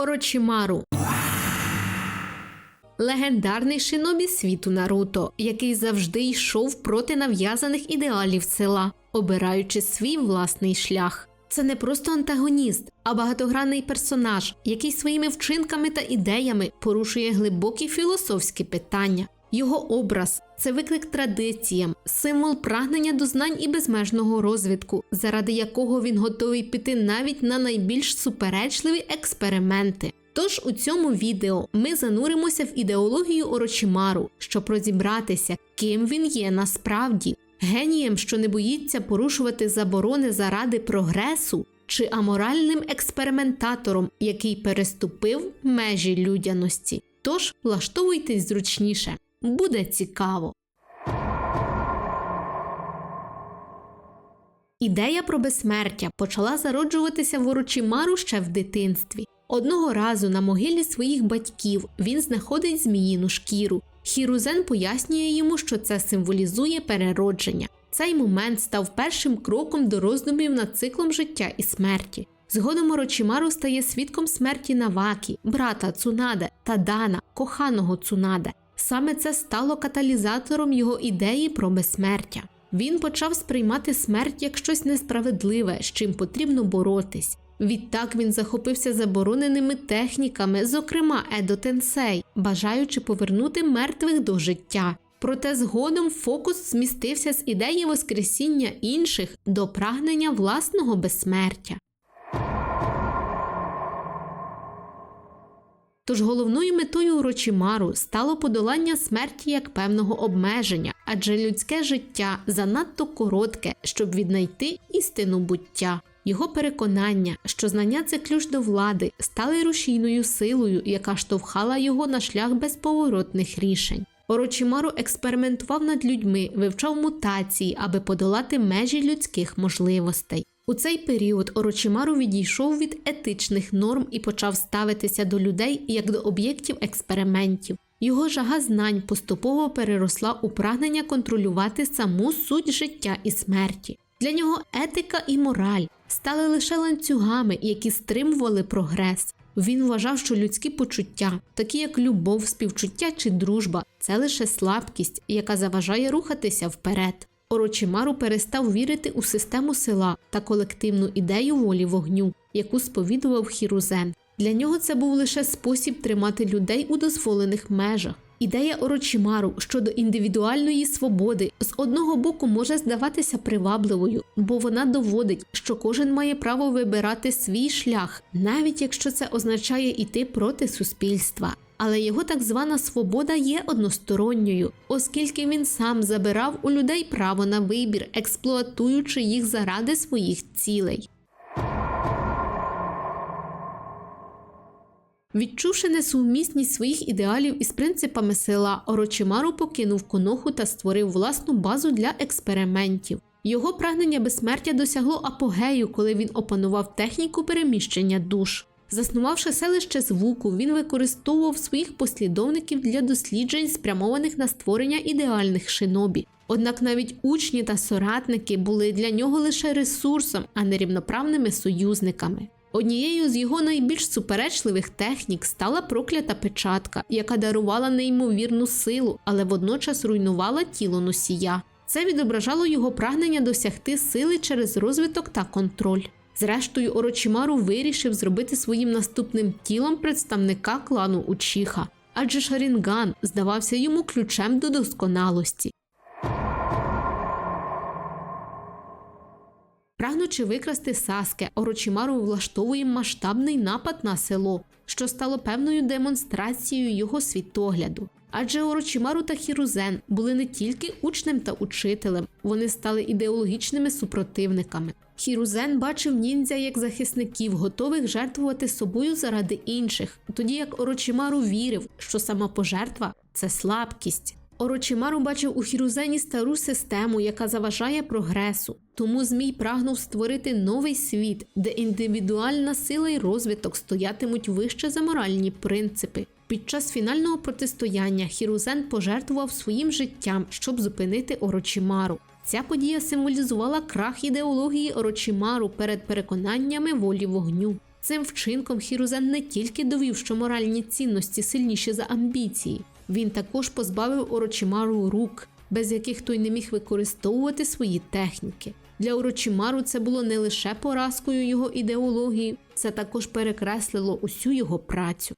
Орочимару. Легендарний шинобі світу Наруто, який завжди йшов проти нав'язаних ідеалів села, обираючи свій власний шлях. Це не просто антагоніст, а багатогранний персонаж, який своїми вчинками та ідеями порушує глибокі філософські питання. Його образ це виклик традиціям, символ прагнення до знань і безмежного розвитку, заради якого він готовий піти навіть на найбільш суперечливі експерименти. Тож у цьому відео ми зануримося в ідеологію Орочимару, щоб розібратися, ким він є насправді, генієм, що не боїться порушувати заборони заради прогресу, чи аморальним експериментатором, який переступив межі людяності. Тож влаштовуйтесь зручніше, буде цікаво. Ідея про безсмертя почала зароджуватися в Орочимару ще в дитинстві. Одного разу на могилі своїх батьків він знаходить зміїну шкіру. Хірузен пояснює йому, що це символізує переродження. Цей момент став першим кроком до роздумів над циклом життя і смерті. Згодом Орочимару стає свідком смерті Навакі, брата Цунаде та Дана, коханого Цунаде. Саме це стало каталізатором його ідеї про безсмертя. Він почав сприймати смерть як щось несправедливе, з чим потрібно боротись. Відтак він захопився забороненими техніками, зокрема Едо Тенсей, бажаючи повернути мертвих до життя. Проте згодом фокус змістився з ідеї воскресіння інших до прагнення власного безсмертя. Тож головною метою Урочимару стало подолання смерті як певного обмеження, адже людське життя занадто коротке, щоб віднайти істину буття. Його переконання, що знання це ключ до влади, стали рушійною силою, яка штовхала його на шлях безповоротних рішень. Орочимару експериментував над людьми, вивчав мутації, аби подолати межі людських можливостей. У цей період Орочимару відійшов від етичних норм і почав ставитися до людей як до об'єктів експериментів. Його жага знань поступово переросла у прагнення контролювати саму суть життя і смерті. Для нього етика і мораль стали лише ланцюгами, які стримували прогрес. Він вважав, що людські почуття, такі як любов, співчуття чи дружба, це лише слабкість, яка заважає рухатися вперед. Орочимару перестав вірити у систему села та колективну ідею волі вогню, яку сповідував Хірузен. Для нього це був лише спосіб тримати людей у дозволених межах. Ідея Орочимару щодо індивідуальної свободи з одного боку може здаватися привабливою, бо вона доводить, що кожен має право вибирати свій шлях, навіть якщо це означає йти проти суспільства. Але його так звана свобода є односторонньою, оскільки він сам забирав у людей право на вибір, експлуатуючи їх заради своїх цілей. Відчувши несумісність своїх ідеалів із принципами села, Орочимару покинув коноху та створив власну базу для експериментів. Його прагнення безсмертя досягло апогею, коли він опанував техніку переміщення душ. Заснувавши селище звуку, він використовував своїх послідовників для досліджень, спрямованих на створення ідеальних шинобі. Однак навіть учні та соратники були для нього лише ресурсом, а не рівноправними союзниками. Однією з його найбільш суперечливих технік стала проклята печатка, яка дарувала неймовірну силу, але водночас руйнувала тіло носія. Це відображало його прагнення досягти сили через розвиток та контроль. Зрештою, Орочимару вирішив зробити своїм наступним тілом представника клану Учіха, адже Шарінган здавався йому ключем до досконалості. Прагнучи викрасти Саске, Орочимару влаштовує масштабний напад на село, що стало певною демонстрацією його світогляду. Адже Орочимару та Хірузен були не тільки учнем та учителем, вони стали ідеологічними супротивниками. Хірузен бачив ніндзя як захисників, готових жертвувати собою заради інших, тоді як Орочимару вірив, що сама пожертва це слабкість. Орочимару бачив у Хірузені стару систему, яка заважає прогресу. Тому Змій прагнув створити новий світ, де індивідуальна сила і розвиток стоятимуть вище за моральні принципи. Під час фінального протистояння Хірузен пожертвував своїм життям, щоб зупинити Орочимару. Ця подія символізувала крах ідеології Орочимару перед переконаннями волі вогню. Цим вчинком Хірузен не тільки довів, що моральні цінності сильніші за амбіції, він також позбавив Орочимару рук, без яких той не міг використовувати свої техніки. Для Орочимару це було не лише поразкою його ідеології, це також перекреслило усю його працю.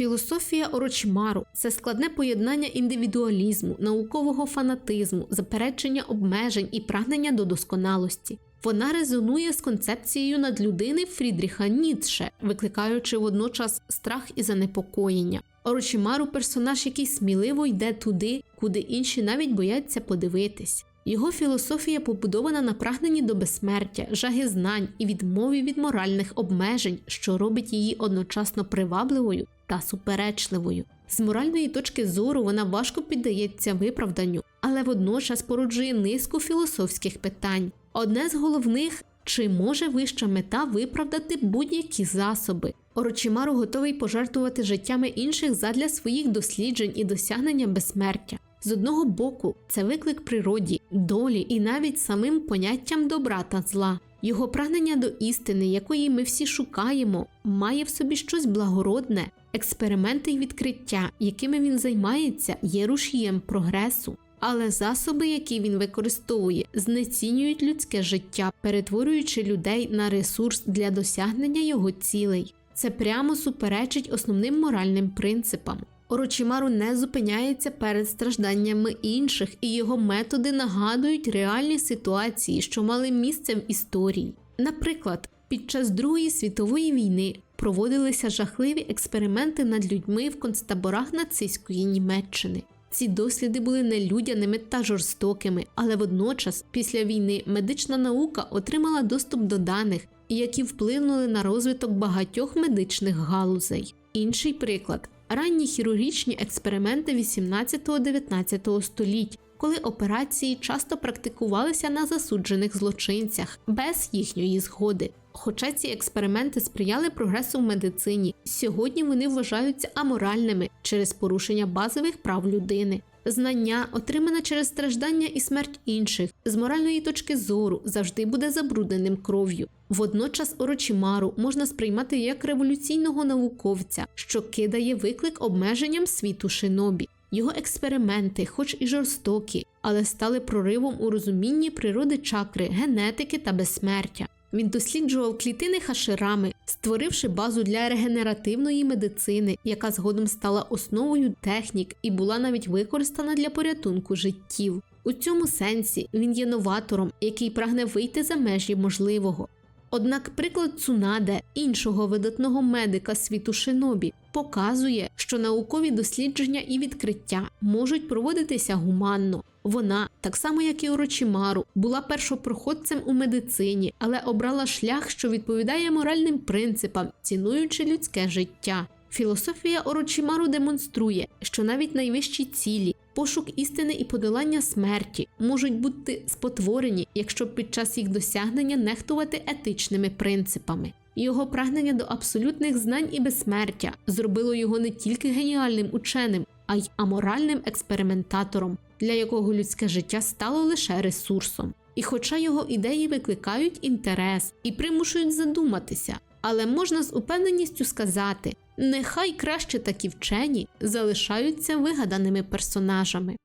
Філософія Орочмару це складне поєднання індивідуалізму, наукового фанатизму, заперечення обмежень і прагнення до досконалості. Вона резонує з концепцією надлюдини Фрідріха Ніцше, викликаючи водночас страх і занепокоєння. Орочимару персонаж, який сміливо йде туди, куди інші навіть бояться подивитись. Його філософія побудована на прагненні до безсмертя, жаги знань і відмові від моральних обмежень, що робить її одночасно привабливою та суперечливою. З моральної точки зору вона важко піддається виправданню, але водночас породжує низку філософських питань. Одне з головних чи може вища мета виправдати будь-які засоби? Орочимару готовий пожертвувати життями інших задля своїх досліджень і досягнення безсмертя. З одного боку, це виклик природі, долі і навіть самим поняттям добра та зла. Його прагнення до істини, якої ми всі шукаємо, має в собі щось благородне, експерименти й відкриття, якими він займається, є рушієм прогресу. Але засоби, які він використовує, знецінюють людське життя, перетворюючи людей на ресурс для досягнення його цілей. Це прямо суперечить основним моральним принципам. Орочимару не зупиняється перед стражданнями інших, і його методи нагадують реальні ситуації, що мали місце в історії. Наприклад, під час Другої світової війни проводилися жахливі експерименти над людьми в концтаборах нацистської Німеччини. Ці досліди були нелюдяними та жорстокими, але водночас, після війни, медична наука отримала доступ до даних, які вплинули на розвиток багатьох медичних галузей. Інший приклад ранні хірургічні експерименти 18-19 століть, коли операції часто практикувалися на засуджених злочинцях без їхньої згоди. Хоча ці експерименти сприяли прогресу в медицині, сьогодні вони вважаються аморальними через порушення базових прав людини. Знання, отримане через страждання і смерть інших, з моральної точки зору завжди буде забрудненим кров'ю. Водночас Орочимару можна сприймати як революційного науковця, що кидає виклик обмеженням світу шинобі. Його експерименти, хоч і жорстокі, але стали проривом у розумінні природи чакри, генетики та безсмертя. Він досліджував клітини хаширами, створивши базу для регенеративної медицини, яка згодом стала основою технік і була навіть використана для порятунку життів. У цьому сенсі він є новатором, який прагне вийти за межі можливого. Однак приклад Цунаде, іншого видатного медика світу шинобі, показує, що наукові дослідження і відкриття можуть проводитися гуманно. Вона, так само як і Орочимару, була першопроходцем у медицині, але обрала шлях, що відповідає моральним принципам, цінуючи людське життя. Філософія Орочимару демонструє, що навіть найвищі цілі, пошук істини і подолання смерті можуть бути спотворені, якщо під час їх досягнення нехтувати етичними принципами. Його прагнення до абсолютних знань і безсмертя зробило його не тільки геніальним ученим, а й аморальним експериментатором, для якого людське життя стало лише ресурсом. І хоча його ідеї викликають інтерес і примушують задуматися, але можна з упевненістю сказати, нехай краще такі вчені залишаються вигаданими персонажами.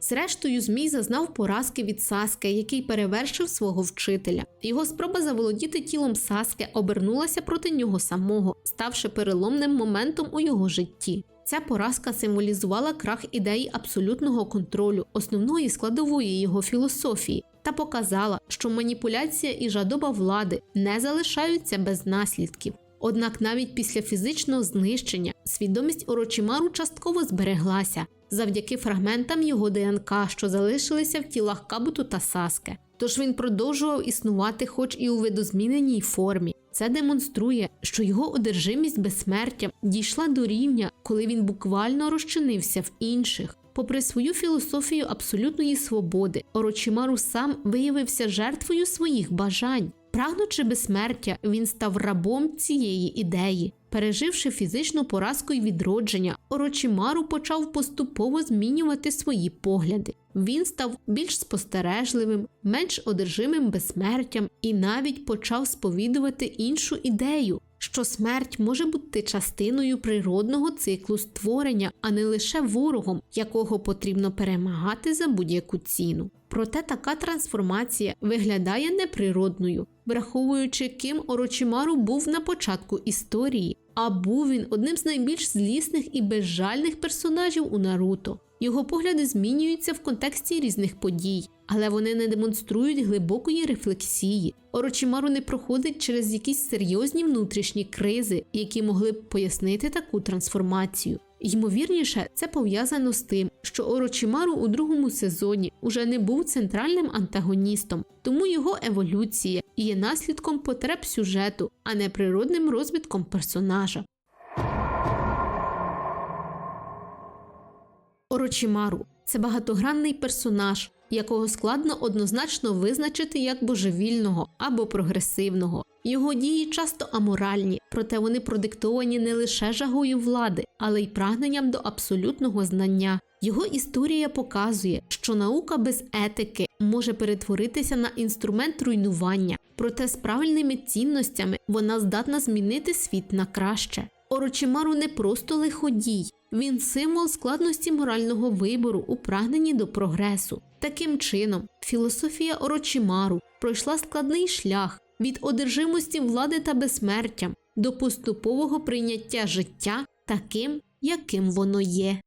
Зрештою, Змій зазнав поразки від Саске, який перевершив свого вчителя. Його спроба заволодіти тілом Саске обернулася проти нього самого, ставши переломним моментом у його житті. Ця поразка символізувала крах ідеї абсолютного контролю, основної складової його філософії, та показала, що маніпуляція і жадоба влади не залишаються без наслідків. Однак навіть після фізичного знищення свідомість Орочимару частково збереглася завдяки фрагментам його ДНК, що залишилися в тілах Кабуту та Саске. Тож він продовжував існувати, хоч і у видозміненій формі. Це демонструє, що його одержимість безсмертя дійшла до рівня, коли він буквально розчинився в інших. Попри свою філософію абсолютної свободи, Орочимару сам виявився жертвою своїх бажань. Прагнучи безсмертя, він став рабом цієї ідеї. Переживши фізичну поразку і відродження, Орочимару почав поступово змінювати свої погляди. Він став більш спостережливим, менш одержимим безсмертям і навіть почав сповідувати іншу ідею, що смерть може бути частиною природного циклу створення, а не лише ворогом, якого потрібно перемагати за будь-яку ціну. Проте така трансформація виглядає неприродною, враховуючи, ким Орочимару був на початку історії, а був він одним з найбільш злісних і безжальних персонажів у Наруто. Його погляди змінюються в контексті різних подій, але вони не демонструють глибокої рефлексії. Орочимару не проходить через якісь серйозні внутрішні кризи, які могли б пояснити таку трансформацію. Ймовірніше, це пов'язано з тим, що Орочимару у другому сезоні уже не був центральним антагоністом, тому його еволюція є наслідком потреб сюжету, а не природним розвитком персонажа. Орочимару це багатогранний персонаж, якого складно однозначно визначити як божевільного або прогресивного. Його дії часто аморальні, проте вони продиктовані не лише жагою влади, але й прагненням до абсолютного знання. Його історія показує, що наука без етики може перетворитися на інструмент руйнування, проте з правильними цінностями вона здатна змінити світ на краще. Орочимару не просто лиходій, він символ складності морального вибору у прагненні до прогресу. Таким чином, філософія Орочимару пройшла складний шлях від одержимості влади та безсмертям до поступового прийняття життя таким, яким воно є.